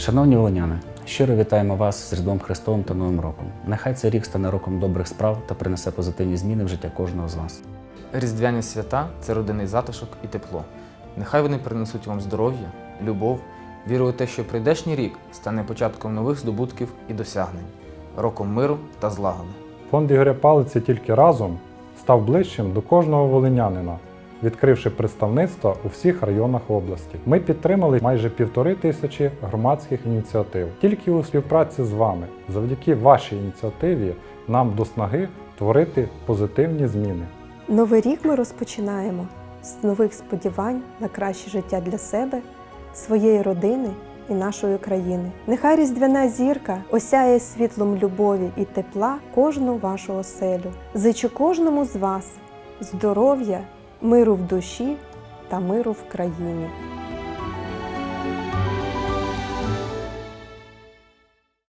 Шановні волиняни, щиро вітаємо вас з Різдвом Христовим та Новим роком. Нехай цей рік стане роком добрих справ та принесе позитивні зміни в життя кожного з вас. Різдвяні свята це родинний затишок і тепло. Нехай вони принесуть вам здоров'я, любов, віру у те, що прийдешній рік стане початком нових здобутків і досягнень, роком миру та злагоди. Фонд Ігоря Палиці тільки разом став ближчим до кожного волинянина, відкривши представництва у всіх районах області. Ми підтримали майже півтори тисячі громадських ініціатив. Тільки у співпраці з вами, завдяки вашій ініціативі, нам до снаги творити позитивні зміни. Новий рік ми розпочинаємо з нових сподівань на краще життя для себе, своєї родини і нашої країни. Нехай різдвяна зірка осяє світлом любові і тепла кожну вашу оселю. Зичу кожному з вас здоров'я, миру в душі та миру в країні.